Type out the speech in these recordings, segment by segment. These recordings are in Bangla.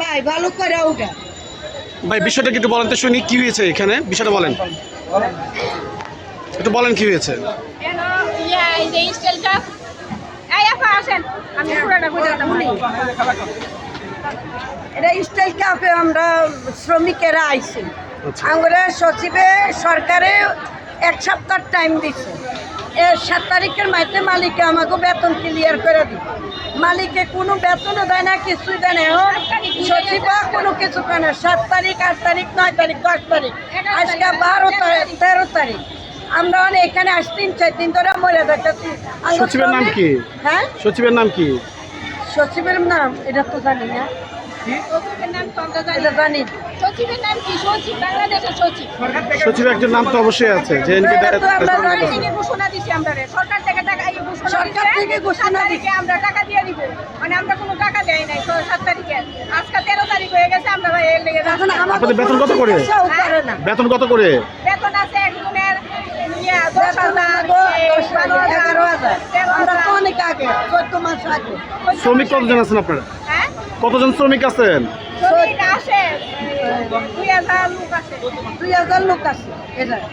ভাই ভালো করে ওটা ভাই বিষয়টা একটু বলেন তো শুনি কি হয়েছে এখানে? বিষয়টা বলেন। একটু বলেন কি হয়েছে? ইয়া এটা স্টাইল ক্যাফে আমরা শ্রমিকেরা আইছি। আচ্ছা। আমরা সচিবে সরকারে এক সপ্তাহ টাইম দিচ্ছে সাত তারিখের মাইতে মালিকে আমাকে বেতন ক্লিয়ার করে দিবে মালিকে কোনো বেতনও দেয় না কিছুই দেয় না। এখন সচিবা কোনো কিছু করে না। সাত তারিখ আট তারিখ নয় তারিখ দশ তারিখ। আজকে বারো তারিখ তেরো তারিখ। আমরা অনেক এখানে আজ তিন চার দিন ধরে মরে আমরা সচিবের নাম কি? হ্যাঁ? সচিবের নাম কি? সচিবের নাম এটা তো জানি না। সচিব বাংলাদেশের সচিব। সচিবের একজন নাম তো অবশ্যই আছে যে এনকে এটা তো আমরা সরকার জানি। থেকে ঘোষণা দিছি আমরা সরকার থেকে টাকা সরকার থেকে ঘোষণা সাত আমরা টাকা দিয়ে দিব। মানে আমরা কোনো টাকা দেই নাই সাত তারিখে। আজকে তেরো তারিখ হয়ে গেছে আমরা ভাই এর লেগে আপনাদের বেতন কত করে? বেতন কত করে? বেতন আছে একজনের দশ হাজার আমাকে দশ বারো হাজার, হাজার, এগারো হাজার। আমরা তো অনেক আগে, চোদ্দ মাস আগে। শ্রমিক কতজন আছেন আপনারা? কতজন শ্রমিক আছেন? আছে,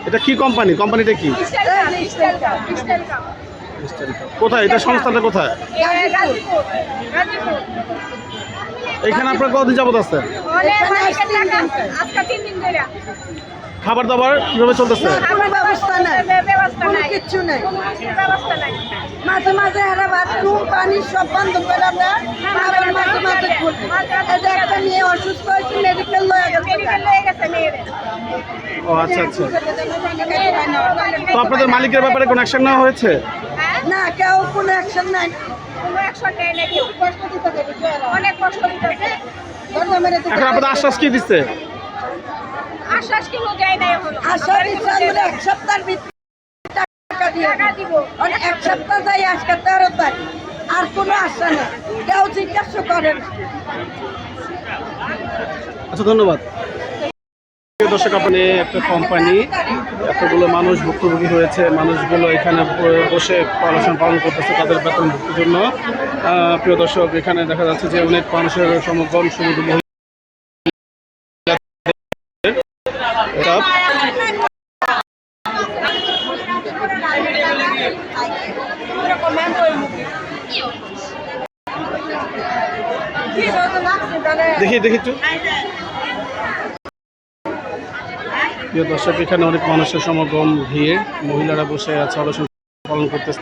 এটা। কি কোম্পানি? কোম্পানিটা কি। কোথায়? এটা সংস্থাটা কোথায়? এখানে আপনার কতদিন যাবত আছেন? খাবার দাবার কীভাবে চলতেছে? আমার ব্যবস্থা নাই। কোনো কিচ্ছু নাই। কোনো কিছুর ব্যবস্থা নাই মাঝে মাঝে এরা বাথরুম পানি সব বন্ধ করে আমরা আবার মাঝে মাঝে খুলি। এটা একটা মেয়ে অসুস্থ হয়েছে মেডিকেল লয়ে গেছে। মেডিকেল লয়ে গেছে মেয়েরে। ও আচ্ছা আচ্ছা। তো আপনাদের মালিকের ব্যাপারে কোনো অ্যাকশন নেওয়া হয়েছে? হ্যাঁ? না কেউ কোনো অ্যাকশন নাই। কোনো অ্যাকশন নেয় না কেউ অনেক কষ্ট দিতে এখন আপনাদের আশ্বাস কি দিচ্ছে? আশ্বাস কিন্তু দেয় নাই এখনও আশা দিচ্ছে আমরা এক সপ্তাহের ভিতরে টাকা দিব। এক সপ্তাহ যাই আজকে তেরো তারিখ। আর কোনো আশা নেই। কেউ জিজ্ঞাসা করে না। আচ্ছা ধন্যবাদ। প্রিয় দর্শক আপনি একটা কোম্পানি এতগুলো মানুষ ভুক্তভোগী হয়েছে। মানুষগুলো এখানে বসে পড়াশোনা পালন করতেছে তাদের বেতন ভুক্তির জন্য। প্রিয় দর্শক এখানে দেখা যাচ্ছে যে অনেক মানুষের সমাগম সমুদ্র মহিলা দেখি দেখি প্রিয় দর্শক, এখানে অনেক মানুষের সমাগম ভিড়। মহিলারা বসে আছে, আলোচনা পালন করতেছে।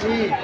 Sim.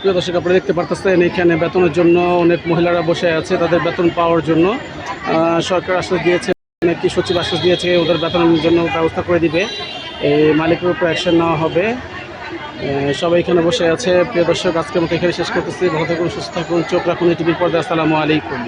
প্রিয় দর্শক, আপনারা দেখতে পারতেছেন, এখানে বেতনের জন্য অনেক মহিলারা বসে আছে তাদের বেতন পাওয়ার জন্য। সরকার আশ্বাস দিয়েছে, নাকি সচিব আশ্বাস দিয়েছে, ওদের বেতনের জন্য ব্যবস্থা করে দিবে। এই মালিকের উপর অ্যাকশন নেওয়া হবে। সবাই এখানে বসে আছে। প্রিয় দর্শক আজকে আমাকে এখানে শেষ করতেছি। ভালো থাকুন, সুস্থ থাকুন, চোখ রাখুন টিভির পর্দা আসসালামু আলাইকুম।